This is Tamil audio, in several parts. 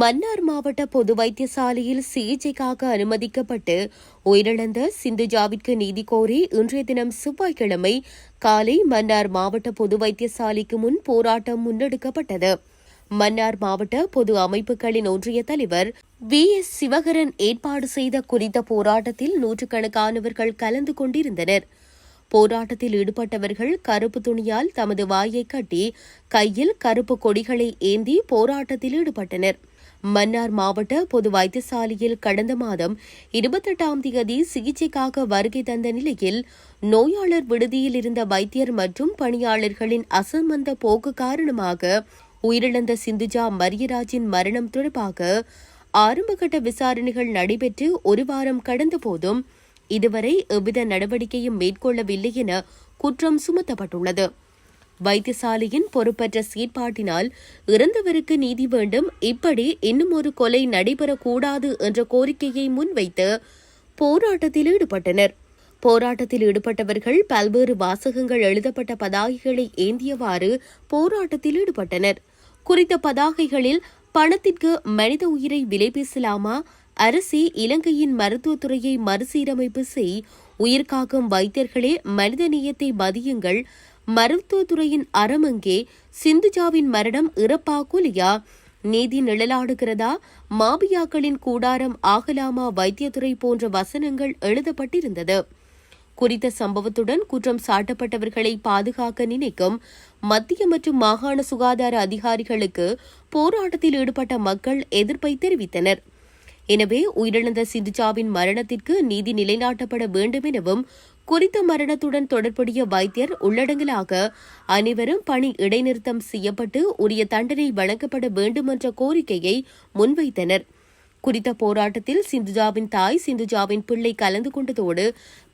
மன்னார் மாவட்ட பொது வைத்தியசாலையில் சிகிச்சைக்காக அனுமதிக்கப்பட்டு உயிரிழந்த சிந்துஜாவிற்கு நீதி கோரி இன்றைய தினம் செவ்வாய்க்கிழமை காலை மன்னார் மாவட்ட பொது வைத்தியசாலைக்கு முன் போராட்டம் முன்னெடுக்கப்பட்டது. மன்னார் மாவட்ட பொது அமைப்புகளின் ஒன்றிய தலைவர் வி. எஸ். சிவகரன் ஏற்பாடு செய்த குறித்த போராட்டத்தில் நூற்றுக்கணக்கானவர்கள் கலந்து கொண்டிருந்தனர். போராட்டத்தில் ஈடுபட்டவர்கள் கருப்பு துணியால் தமது வாயை கட்டி கையில் கருப்பு கொடிகளை ஏந்தி போராட்டத்தில் ஈடுபட்டனர். மன்னார் மாவட்ட பொது வைத்தியசாலையில் கடந்த மாதம் இருபத்தெட்டாம் தேதி சிகிச்சைக்காக வருகை தந்த நிலையில் நோயாளர் விடுதியில் இருந்த வைத்தியர் மற்றும் பணியாளர்களின் அசமந்த போக்கு காரணமாக உயிரிழந்த சிந்துஜா மரியராஜின் மரணம் தொடர்பாக ஆரம்பகட்ட விசாரணைகள் நடைபெற்று ஒரு வாரம் கடந்த போதும் இதுவரை எவ்வித நடவடிக்கையும் மேற்கொள்ளவில்லை என குற்றம் சுமத்தப்பட்டுள்ளது. வைத்தியசாலையின் பொறுப்பற்ற செயற்பாட்டினால் இறந்தவருக்கு நீதி வேண்டும். இப்படி இன்னும் ஒரு கொலை நடைபெறக்கூடாது என்ற கோரிக்கையை முன்வைத்து போராட்டத்தில் ஈடுபட்டனர். போராட்டத்தில் ஈடுபட்டவர்கள் பல்வேறு வாசகங்கள் எழுதப்பட்ட பதாகைகளை ஏந்தியவாறு போராட்டத்தில் ஈடுபட்டனர். குறித்த பதாகைகளில் பணத்திற்கு மனித உயிரை விலை பேசலாமா? அரசே இலங்கையின் மருத்துவத்துறையை மறுசீரமைப்பு செய். உயிர்காக்கும் வைத்தியர்களே மனிதநேயத்தை மதியுங்கள். மருத்துவத்துறையின் அறமங்கே சிந்துஜாவின் மரணம் இறப்பா குலியா நீதி நிழலாடுகிறதா? மாபியாக்களின் கூடாரம் ஆகலாமா வைத்தியத்துறை போன்ற வசனங்கள் எழுதப்பட்டிருந்தது. குறித்த சம்பவத்துடன் குற்றம் சாட்டப்பட்டவர்களை பாதுகாக்க நினைக்கும் மத்திய மற்றும் மாகாண சுகாதார அதிகாரிகளுக்கு போராட்டத்தில் ஈடுபட்ட மக்கள் எதிர்ப்பை தெரிவித்தனர். எனவே உயிரிழந்த சிந்துஜாவின் மரணத்திற்கு நீதி நிலைநாட்டப்பட வேண்டும் எனவும் குறித்த மரணத்துடன் தொடர்புடைய வைத்தியர் உள்ளடங்கலாக அனைவரும் பணி இடைநிறுத்தம் செய்யப்பட்டு உரிய தண்டனை வழங்கப்பட வேண்டும் என்ற கோரிக்கையை முன்வைத்தனர். குறித்த போராட்டத்தில் சிந்துஜாவின் தாய் சிந்துஜாவின் பிள்ளை கலந்து கொண்டதோடு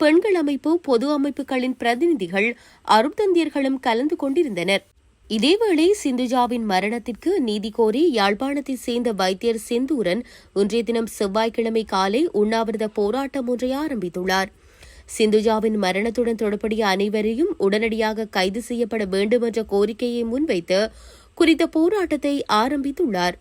பெண்கள் அமைப்பு பொது அமைப்புகளின் பிரதிநிதிகள் அருட்தந்தியர்களும் கலந்து கொண்டிருந்தனர். இதேவேளை சிந்துஜாவின் மரணத்திற்கு நீதி கோரி யாழ்ப்பாணத்தைச் சேர்ந்த வைத்தியர் செந்தூரன் இன்றைய தினம் செவ்வாய்க்கிழமை காலை உண்ணாவிரத போராட்டம் ஒன்றை ஆரம்பித்துள்ளார். சிந்துஜாவின் மரணத்துடன் தொடர்புடைய அனைவரையும் உடனடியாக கைது செய்யப்பட வேண்டும் என்ற கோரிக்கையை முன்வைத்து குறித்த போராட்டத்தை ஆரம்பித்துள்ளார்.